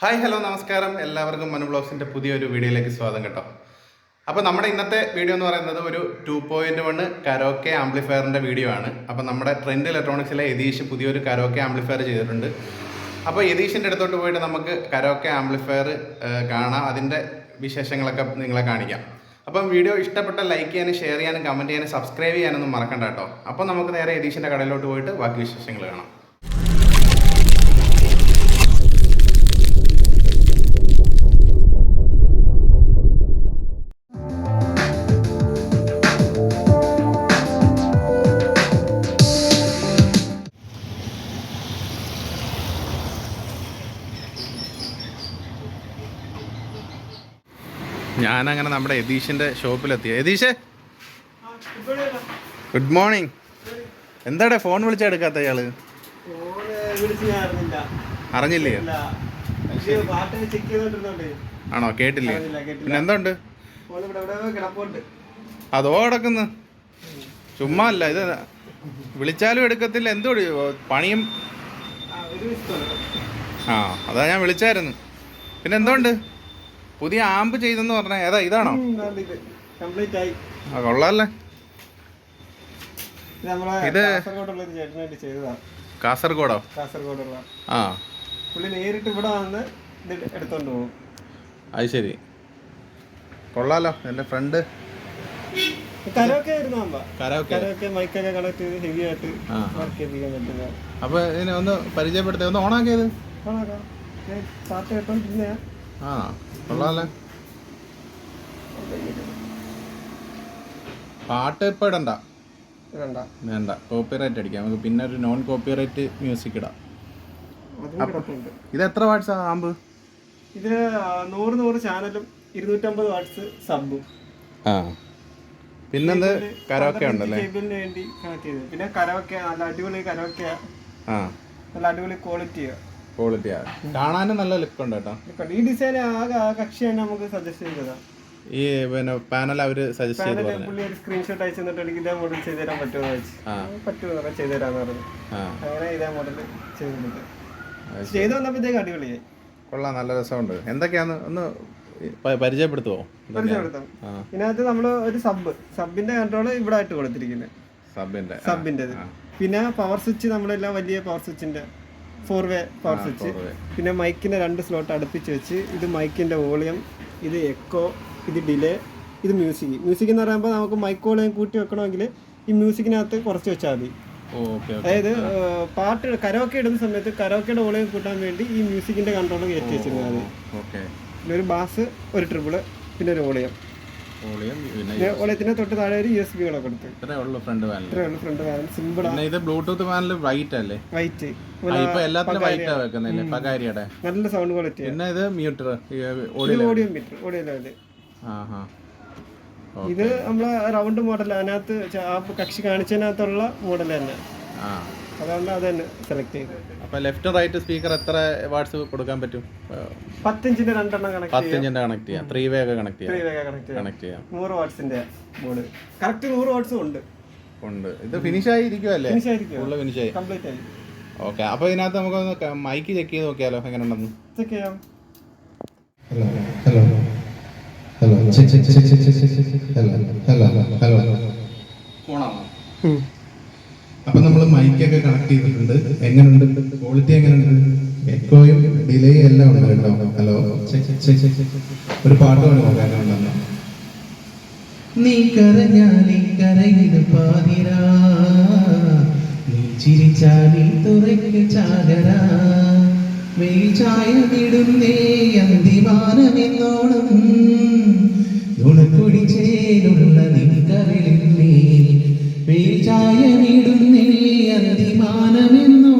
Hi hello നമസ്കാരം. എല്ലാവർക്കും മനു ബ്ലോഗ്സിന്റെ പുതിയൊരു വീഡിയോയിലേക്ക് സ്വാഗതം കേട്ടോ. അപ്പോൾ നമ്മുടെ ഇന്നത്തെ വീഡിയോ എന്ന് പറയുന്നത് ഒരു ടു പോയിന്റ് വണ് കരോക്കെ ആംപ്ലിഫയറിന്റെ വീഡിയോ ആണ്. അപ്പോൾ നമ്മുടെ ട്രെൻഡ് ഇലക്ട്രോണിക്സിലെ യതീഷ് പുതിയൊരു കരോക്കെ ആംപ്ലിഫയർ ചെയ്തിട്ടുണ്ട്. അപ്പോൾ യതീഷിന്റെ അടുത്തോട്ട് പോയിട്ട് നമുക്ക് കരോക്കെ ആംപ്ലിഫയർ കാണാം. അതിന്റെ വിശേഷങ്ങളൊക്കെ നിങ്ങളെ കാണിക്കാം. അപ്പം വീഡിയോ ഇഷ്ടപ്പെട്ട ലൈക്ക് ചെയ്യാനും ഷെയർ ചെയ്യാനും കമന്റ് ചെയ്യാനും സബ്സ്ക്രൈബ് ചെയ്യാനൊന്നും മറക്കണ്ട കേട്ടോ. അപ്പോൾ നമുക്ക് നേരെ യതീഷിന്റെ കടയിലോട്ട് പോയിട്ട് ബാക്കി വിശേഷങ്ങൾ കാണാം. ഞാനങ്ങനെ നമ്മുടെ യതീഷിന്റെ ഷോപ്പിലെത്തി. യതീഷ്. ഗുഡ് മോർണിംഗ് എന്താടെ ഫോൺ വിളിച്ചാ എടുക്കാത്ത ഇയാൾ? അറിഞ്ഞില്ലേ? ആണോ? കേട്ടില്ലേ? പിന്നെ എന്തുണ്ട്? അതോ കിടക്കുന്നു. ചുമ്മാ അല്ല ഇത് വിളിച്ചാലും എടുക്കത്തില്ല. എന്തോ പണിയും ആ അതാ ഞാൻ വിളിച്ചായിരുന്നു. പിന്നെ എന്തുണ്ട്? പുതിയ ആമ്പ് ചെയ്തെന്ന് പറഞ്ഞ ഏതാ ഇതാണോ? കംപ്ലീറ്റ് ആയി. ആ കൊള്ളാല്ലേ? ഇത് കാസർഗോഡോ? കാസർഗോഡുള്ള. ആ. പുള്ളി നേരിട്ട് ഇവിടെ വന്ന് ഇത് എടുത്തോണ്ട് പോകും. അത് ശരി. കൊള്ളാലോ എന്റെ ഫ്രണ്ട് അപ്പൊ ഇതിനെ ഒന്ന് പരിചയപ്പെടുത്തേ ഒന്ന് ഓണാക്കിയത്? കേട്ടോണ്ടിരുന്ന ആ കൊള്ളാല്ലേ പാട്ട് ഇപ്പം ഇടണ്ട. വേണ്ട വേണ്ട കോപ്പിറൈറ്റ് അടിക്കാം. നമുക്ക് പിന്നെ ഒരു നോൺ കോപ്പിറൈറ്റ് മ്യൂസിക് ഇടാം. ഇത് എത്ര വാട്സ് ആമ്പ്? ഇത് നൂറ് നൂറ് ചാനലും ഇരുന്നൂറ്റമ്പത് വാട്ട്സ് സബും ആ. പിന്നെന്ത്? കരോക്കെ ഉണ്ടല്ലേ? കേബിളിന് വേണ്ടി കണക്ട് പിന്നെ കരോക്കെ നല്ല അടിപൊളി കരോക്കെ. ആ. നല്ല അടിപൊളി ക്വാളിറ്റിയാ ക്വാളിറ്റിയാ കാണാനും നല്ല ലുക്ക് ഉണ്ട് കേട്ടോ. ഈ ഡിസൈൻ ആകെ ആ കക്ഷിയാണ് നമുക്ക് സജസ്റ്റ് ചെയ്തതാ. ഈ പിന്നെ പാനൽ അവർ സജസ്റ്റ് ചെയ്തു പുള്ളി ഒരു സ്ക്രീൻഷോട്ട് അയച്ചു തന്നിട്ട് എനിക്ക് ഇതേ മോഡൽ ചെയ്തു തരാൻ പറ്റുമോ എന്ന് ചോദിച്ചു ആ. പറ്റുമോ ചെയ്തു തരാന്ന് പറഞ്ഞു. അങ്ങനെ ഇതേ മോഡൽ ചെയ്തു കൊടുത്തു. അത് ചെയ്തു വന്നപ്പോഴത്തേക്ക് അടിപൊളിയായി. കൊള്ളാം നല്ല രസമുണ്ട്. എന്തൊക്കെയാന്ന് ഒന്ന് പരിചയപ്പെടുത്തുമോ പരിചയപ്പെടുത്താം. ഇതിനകത്ത് നമ്മൾ ഒരു സബ് സബിന്റെ കൺട്രോൾ ഇവിടെ ആയിട്ട് കൊടുത്തിരിക്കുന്നത് സബിന്റെ സബിന്റെ പിന്നെ പവർ സ്വിച്ച് നമ്മളെല്ലാം വലിയ പവർ സ്വിച്ചിന്റെ ഫോർ വേ പവർ സ്വിച്ച് പിന്നെ മൈക്കിന്റെ രണ്ട് സ്ലോട്ട് അടുപ്പിച്ച് വെച്ച് ഇത് മൈക്കിന്റെ വോളിയം ഇത് എക്കോ ഇത് ഡിലേ ഇത് മ്യൂസിക് മ്യൂസിക് എന്ന് പറയുമ്പോൾ നമുക്ക് മൈക്ക് വോളിയം കൂട്ടി വെക്കണമെങ്കിൽ ഈ മ്യൂസിക്കിനകത്ത് കുറച്ച് വെച്ചാൽ മതി. അതായത് പാട്ട് കരോക്കെ ഇടുന്ന സമയത്ത് കരോക്കയുടെ വോളിയം കൂട്ടാൻ വേണ്ടി ഈ മ്യൂസിക്കിന്റെ കൺട്രോൾ കയറ്റി വെച്ചിരുന്നത് പിന്നെ ഒരു ബാസ് ഒരു ട്രിപ്പിൾ പിന്നെ ഒരു വോളിയം വോളിയം പിന്നെ പിന്നെ വോളിയത്തിന് തൊട്ട് താഴെ ഒരു യു എസ് കൊടുത്ത് ഇത്രേ ഉള്ളൂ ഫ്രണ്ട് പാനൽ ഇത്രയേ ഉള്ളൂ ഫ്രണ്ട് സിമ്പിൾ പിന്നെ ഇത് ബ്ലൂടൂത്ത് പാനൽ വൈറ്റ് അല്ലേ? വൈറ്റ് ആ, ഇപ്പൊ എല്ലാത്തിലും വൈറ്റാ വെക്കുന്നില്ലേ? പകാരിയുടെ. നല്ല സൗണ്ട് ക്വാളിറ്റി പിന്നെ ഇത് മ്യൂട്ടർ audio audio meter audio level ആ ഹാ ഇത് നമ്മളെ റൗണ്ട് മോഡൽ അതിനകത്ത് ച- ആ കക്ഷി കാണിച്ചതിനകത്തുള്ള മോഡൽ തന്നെ. ആ. അതുകൊണ്ട് അത് തന്നെ സെലക്ട് ചെയ്തു. അപ്പൊ ലെഫ്റ്റ് റൈറ്റ് സ്പീക്കർ എത്ര വാട്സ് കൊടുക്കാൻ പറ്റും? പത്തിഞ്ചിന്റെ രണ്ടെണ്ണം കണക്ട് പത്ത് ഇഞ്ചിന്റെ കണക്ട് ചെയ്യാം. ത്രീ വേ ഒക്കെ കണക്ട് ചെയ്യാം. കണക്ട് ചെയ്യാം. കണക്ട് ചെയ്യാം. നൂറ് വാട്ട്സിന്റെ ബോർഡ് കറക്റ്റ് നൂറ് വാട്ട്സും ഉണ്ട്. ഉണ്ട്. ഇത് ഫിനിഷ് ആയിരിക്കുമല്ലേ ഫിനിഷ് ആയിരിക്കും ഫുള്ള് ഫിനിഷ് ആയി. കംപ്ലീറ്റ് ആയി. ഓക്കെ അപ്പൊ ഇതിനകത്ത് നമുക്ക് മൈക്ക് ചെക്ക് ചെയ്ത് നോക്കിയാലോ എങ്ങനെ ഉണ്ടെന്ന് ചെക്ക് ചെയ്യാം hello hello hello hello hello hello hello check, മൈക്കൊക്കെ കണക്ട് ചെയ്തിട്ടുണ്ട്. എങ്ങനെയുണ്ട് ക്വാളിറ്റി എങ്ങനെയുണ്ട് എക്കോയും ഡിലേ എല്ലാം ഉണ്ട് കേട്ടോ ഹലോ ഒരു പാട്ട് പാടി നോക്കാൻ നീ കരഞ്ഞാലി കരയിത് പാതിരാ. നീ ചിരിച്ചാലി തുറയ്ക്ക് ചാകരാ. മെയ് ചായ വിടുന്നേ അന്തിമാനമെന്നോണം അന്തിമാനമെന്നോണം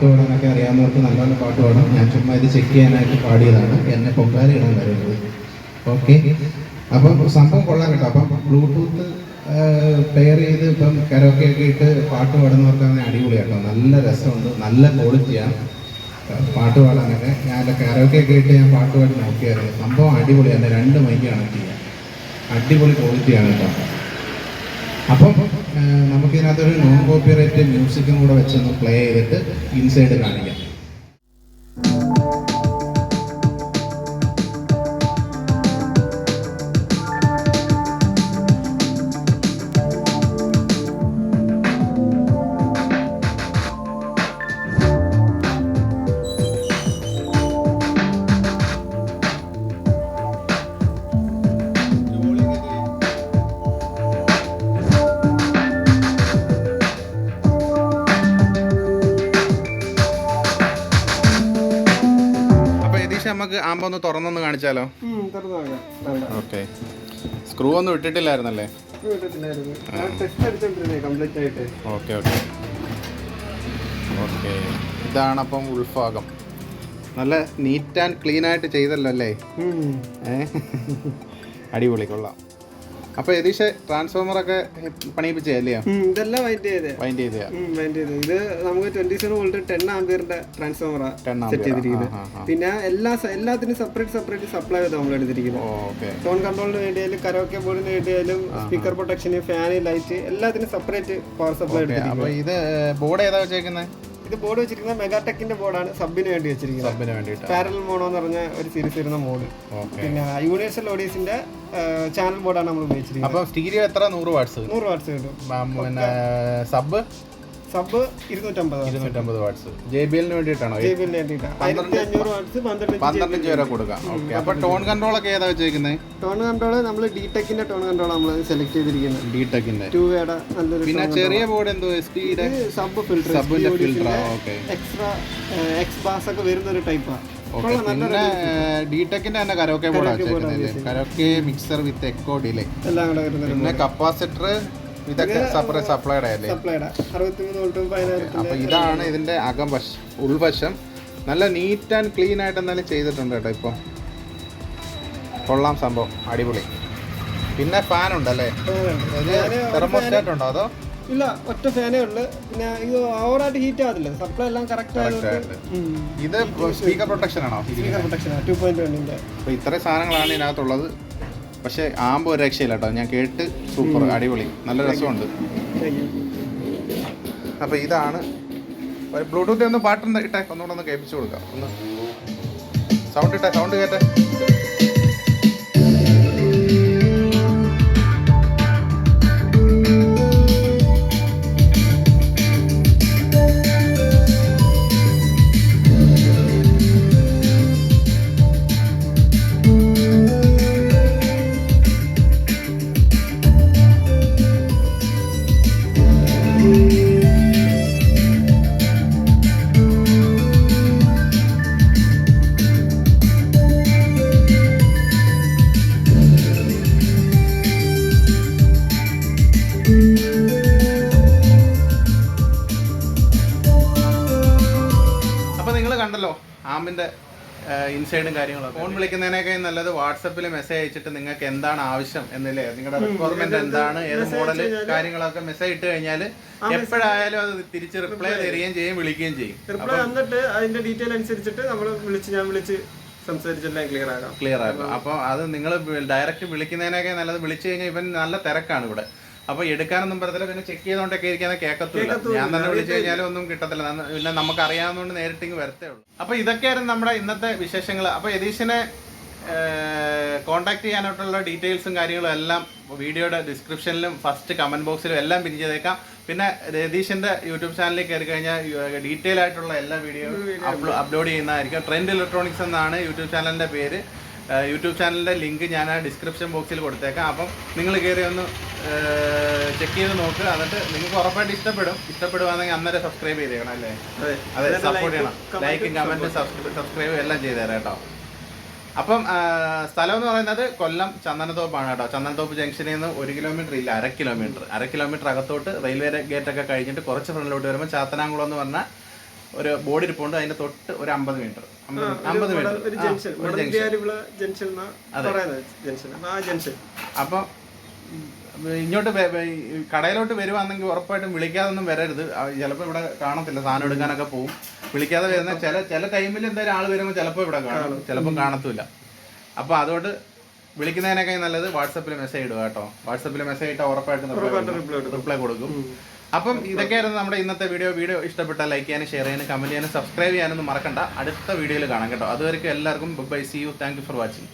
പാട്ട് പാടാനൊക്കെ അറിയാം അറിയാവുന്നവർക്ക് നല്ലപോലെ പാട്ട് പാടാം. ഞാൻ ചുമ്മാ ഇത് ചെക്ക് ചെയ്യാനായിട്ട് പാടിയതാണ്. എന്നെ പൊങ്കാല ഇടാൻ വരുന്നത് ഓക്കെ അപ്പം സംഭവം കൊള്ളാം കേട്ടോ. അപ്പം ബ്ലൂടൂത്ത് പെയർ ചെയ്ത് ഇപ്പം കരോക്കെ ഒക്കെ ഇട്ട് പാട്ട് പാടുന്നവർക്കാണെങ്കിൽ അടിപൊളിയാട്ടോ നല്ല രസമുണ്ട്. നല്ല ക്വാളിറ്റിയാണ് പാട്ട് പാടാനൊക്കെ. ഞാൻ കരോക്കെ ഒക്കെ ഇട്ട് ഞാൻ പാട്ട് പാടി നോക്കിയായിരുന്നു. സംഭവം അടിപൊളിയാണ് രണ്ട് മൈക്ക് കണക്ട് ചെയ്യാം അടിപൊളി ക്വാളിറ്റിയാണ് കേട്ടോ. അപ്പം നമുക്കിതിനകത്തൊരു നോൺ കോപ്പിറൈറ്റ് മ്യൂസിക്കും കൂടെ വെച്ചൊന്ന് പ്ലേ ചെയ്തിട്ട് ഇൻസൈഡ് കാണിക്കാം. നമുക്ക് ആമ്പ ഒന്ന് തുറന്നൊന്ന് കാണിച്ചാലോ? ഓക്കെ. സ്ക്രൂ ഒന്നും ഇട്ടിട്ടില്ലായിരുന്നല്ലേ? Okay okay. ഓക്കെ. ഇതാണ് അപ്പം ഉൾഭാഗം. നല്ല നീറ്റ് ആൻഡ് ക്ലീൻ ആയിട്ട് ചെയ്തല്ലോ അല്ലേ. അടിപൊളി കൊള്ളാം. അപ്പോൾ യതീഷ് ട്രാൻസ്ഫോമറൊക്കെ പണിയിപ്പിച്ചല്ലേ ഉം, ഇതെല്ലാം വൈൻഡ് ചെയ്തേ. വൈൻഡ് ചെയ്തയാ വൈൻഡ് ചെയ്ത്. ഇത് നമുക്ക് ട്വന്റി സെവൻ വോൾട്ട് ടെൻ ആംബിയറിന്റെ ട്രാൻസ്ഫോമറാ 10 സെറ്റ് ചെയ്തിരിക്കുന്നത്. പിന്നെ എല്ലാ എല്ലാത്തിനും സെപ്പറേറ്റ് സെപ്പറേറ്റ് സപ്ലൈ ചെയ്ത് നമ്മൾ എടുത്തിരിക്കുന്നത്. സോൺ കൺട്രോളിന് വേണ്ടിയാലും കരോക്കെ ബോർഡിന് വേണ്ടിയാലും സ്പീക്കർ പ്രൊട്ടക്ഷന് ഫാന് ലൈറ്റ് എല്ലാത്തിനും സെപ്പറേറ്റ് പവർ സപ്ലൈ എടുത്തിരിക്കുന്നത്. ഇത് ബോർഡ് ഏതാ വെച്ചേക്കുന്നത് ഇത് ബോർഡ് വെച്ചിരിക്കുന്നത് മെഗാടെക്കിന്റെ ബോർഡാണ് സബിന് വേണ്ടി വെച്ചിരിക്കുന്നത്. സബിന് വേണ്ടിയിട്ട്. പാരൽ മോണോ എന്ന് പറഞ്ഞ ഒരു സീരീസ് വരുന്ന മോഡ് പിന്നെ യൂണിവേഴ്സൽ ഓഡീസിന്റെ ചാനൽ ബോർഡാണ് നമ്മൾ ഉപയോഗിച്ചിരിക്കുന്നത്. അപ്പം സ്റ്റീരിയോ എത്ര? നൂറ് വാട്ട്സ് നൂറ് വാട്ട്സ് കിട്ടും. പിന്നെ സബ്? സബ് ഇരുന്നൂറ്റമ്പത് ഇരുന്നൂറ്റമ്പത് വാട്ട്സ് ജെ ബി എല്ലിന് വേണ്ടിയിട്ടാണോ? ജെ ബി എല്ലിന് വേണ്ടിയിട്ടാണ്. പന്ത്രണ്ട് വരെ കൊടുക്കാം. ഓക്കെ. അപ്പോൾ ടോൺ കൺട്രോൾ ഒക്കെ ഏതാ വെച്ചേക്കുന്നത് ടോൺ കൺട്രോൾ നമ്മൾ ഡി ടെക്കിന്റെ ടോൺ കൺട്രോൾ നമ്മൾ സെലക്ട് ചെയ്തിരിക്കുന്നത്. ഡി ടെക്കിന്റെ ടു വേട നല്ലൊരു പിന്നെ ചെറിയ ബോർഡ് എന്തോ എസ് ടിയുടെ sub filter സബിന്റെ filter okay. Extra X bass ഒക്കെ വരുന്ന ഒരു ടൈപ്പാണ് പിന്നെ ഡിടെക്കിന്റെ തന്നെ കരോക്കെ ബോർഡ് വെച്ചേക്കുന്നത് karaoke mixer with echo delay പിന്നെ കപ്പാസിറ്റർ ഇതൊക്കെ സെപ്പറേറ്റ് സപ്ലൈഡ് അല്ലേ അപ്പൊ ഇതാണ് ഇതിന്റെ അകം വശം ഉൾവശം. നല്ല നീറ്റ് ആൻഡ് ക്ലീൻ ആയിട്ട് എന്തായാലും ചെയ്തിട്ടുണ്ട് കേട്ടോ ഇപ്പൊ. കൊള്ളാം സംഭവം. അടിപൊളി. പിന്നെ ഫാൻ ഉണ്ടല്ലേ? തെർമോസ്റ്റാറ്റ് ഉണ്ടോ അതോ? ഇല്ല ഒറ്റ ഫാനേ ഉള്ളു. പിന്നെ ഇത് ഓവറായിട്ട് ഹീറ്റ് ആവില്ല സപ്ലൈ എല്ലാം കറക്റ്റ് ആയതുകൊണ്ട് ഇത് സ്പീക്കർ പ്രൊട്ടക്ഷൻ ആണോ? സ്പീക്കർ പ്രൊട്ടക്ഷൻ ടു പോയിന്റ് വണ്ണിന്റെ അപ്പോൾ ഇത്രയും സാധനങ്ങളാണ് ഇതിനകത്തുള്ളത്. പക്ഷേ ആമ്പ് ഒരു രക്ഷയില്ല കേട്ടോ. ഞാൻ കേട്ട് സൂപ്പർ അടിപൊളി. നല്ല രസമുണ്ട്. അപ്പോൾ ഇതാണ്. ഒരു ബ്ലൂടൂത്ത് ഒന്ന് പാട്ടൊന്ന് ഇട്ടേ. ഒന്നുകൂടെ ഒന്ന് കേൾപ്പിച്ചു കൊടുക്കാം. ഒന്ന് സൗണ്ട് ഇട്ടേ സൗണ്ട് കേട്ടെ? അപ്പോൾ നിങ്ങൾ കണ്ടല്ലോ ആമ്പിന്റെ ഇൻസൈഡും കാര്യങ്ങളും ഫോൺ വിളിക്കുന്നതിനൊക്കെ നല്ലത് വാട്സപ്പിൽ മെസ്സേജ് അയച്ചിട്ട് നിങ്ങൾക്ക് എന്താണ് ആവശ്യം എന്നില്ലേ? നിങ്ങളുടെ റിക്വയർമെന്റ് എന്താണ്? ഏത് മോഡൽ കാര്യങ്ങളൊക്കെ മെസ്സേജ് ഇട്ട് കഴിഞ്ഞാൽ എപ്പോഴായാലും അത് തിരിച്ച് റിപ്ലൈ തരികയും ചെയ്യും വിളിക്കുകയും ചെയ്യും. റിപ്ലൈ വന്നിട്ട് അതിന്റെ ഡീറ്റെയിൽ അനുസരിച്ചിട്ട് നമ്മൾ വിളിച്ച് ഞാൻ വിളിച്ച് സംസാരിച്ചെല്ലാം ക്ലിയർ ആകാം ക്ലിയർ ആകാം അപ്പോൾ അത് നിങ്ങൾ ഡയറക്റ്റ് വിളിക്കുന്നതിനൊക്കെ നല്ലത് വിളിച്ചു കഴിഞ്ഞാൽ ഇവൻ നല്ല തിരക്കാണ് ഇവിടെ. അപ്പോൾ എടുക്കാനൊന്നും പറ്റത്തില്ല പിന്നെ ചെക്ക് ചെയ്തോണ്ടൊക്കെ ഇരിക്കാൻ കേൾക്കത്തില്ല ഞാൻ തന്നെ വിളിച്ചു കഴിഞ്ഞാലും ഒന്നും കിട്ടത്തില്ല. പിന്നെ നമുക്ക് അറിയാവുന്നതുകൊണ്ട് നേരിട്ട് ഇങ്ങ് വരത്തേ ഉള്ളൂ. അപ്പൊ ഇതൊക്കെയായിരുന്നു നമ്മുടെ ഇന്നത്തെ വിശേഷങ്ങൾ. അപ്പൊ യതീഷിനെ കോൺടാക്ട് ചെയ്യാനായിട്ടുള്ള ഡീറ്റെയിൽസും കാര്യങ്ങളും എല്ലാം വീഡിയോയുടെ ഡിസ്ക്രിപ്ഷനിലും ഫസ്റ്റ് കമന്റ് ബോക്സിലും എല്ലാം പിൻ ചെയ്തേക്കാം. പിന്നെ രതീഷിന്റെ യൂട്യൂബ് ചാനലിൽ കയറി കഴിഞ്ഞാൽ ഡീറ്റെയിൽ ആയിട്ടുള്ള എല്ലാ വീഡിയോയും അപ്ലോഡ് ചെയ്യുന്നതായിരിക്കും. ട്രെൻഡ് ഇലക്ട്രോണിക്സ് എന്നാണ് യൂട്യൂബ് ചാനലിന്റെ പേര്. യൂട്യൂബ് ചാനലിന്റെ ലിങ്ക് ഞാൻ ആ ഡിസ്ക്രിപ്ഷൻ ബോക്സിൽ കൊടുത്തേക്കാം. അപ്പം നിങ്ങൾ കയറി ഒന്ന് ചെക്ക് ചെയ്ത് നോക്കുക എന്നിട്ട് നിങ്ങൾക്ക് ഉറപ്പായിട്ട് ഇഷ്ടപ്പെടും. ഇഷ്ടപ്പെടുവാണെങ്കിൽ അന്നേരം സബ്സ്ക്രൈബ് ചെയ്തേക്കണം അല്ലേ? അതെ. സപ്പോർട്ട് ചെയ്യണം. ലൈക്കും കമന്റും സബ്സ്ക്രൈബും എല്ലാം ചെയ്തു തരാം കേട്ടോ. അപ്പം സ്ഥലം എന്ന് പറയുന്നത് കൊല്ലം ചന്ദനത്തോപ്പാണ് കേട്ടോ. ചന്ദനത്തോപ്പ് ജംഗ്ഷനിൽ നിന്ന് ഒരു കിലോമീറ്റർ ഇല്ല അര കിലോമീറ്റർ അര കിലോമീറ്റർ അകത്തോട്ട് റെയിൽവേ ഗേറ്റ് ഒക്കെ കഴിഞ്ഞിട്ട് കുറച്ച് ഫ്രണ്ടിലോട്ട് വരുമ്പോൾ ചാത്തനാംകുളം എന്ന് പറഞ്ഞ ഒരു ബോർഡ് ഇരിപ്പുണ്ട് അതിന്റെ തൊട്ട് ഒരു അമ്പത് മീറ്റർ. അമ്പത് മീറ്റർ. അപ്പൊ ഇങ്ങോട്ട് കടയിലോട്ട് വരുവാണെങ്കിൽ ഉറപ്പായിട്ടും വിളിക്കാതൊന്നും വരരുത്. ചിലപ്പോൾ ഇവിടെ കാണത്തില്ല സാധനം എടുക്കാനൊക്കെ പോകും വിളിക്കാതെ വരുന്ന ചില ചില ടൈമിൽ എന്തായാലും ആൾ വരുമ്പോൾ ചിലപ്പോൾ ഇവിടെ കാണും. ചിലപ്പോൾ കാണത്തില്ല. അപ്പോൾ അതുകൊണ്ട് വിളിക്കുന്നതിനൊക്കെ നല്ലത് വാട്സപ്പിൽ മെസ്സേജ് ഇടുക കേട്ടോ. വാട്സപ്പിൽ മെസ്സേജ് ഇട്ടാൽ ഉറപ്പായിട്ടും റിപ്ലൈ കൊടുക്കും. അപ്പം ഇതൊക്കെയായിരുന്നു നമ്മുടെ ഇന്നത്തെ വീഡിയോ വീഡിയോ ഇഷ്ടപ്പെട്ടാൽ ലൈക്ക് ചെയ്യാനും ഷെയർ ചെയ്യാനും കമന്റ് ചെയ്യാനും സബ്സ്ക്രൈബ് ചെയ്യാനൊന്നും മറക്കണ്ട. അടുത്ത വീഡിയോയിൽ കാണാം കേട്ടോ. അതുവരെ എല്ലാവർക്കും bye see you thank you for watching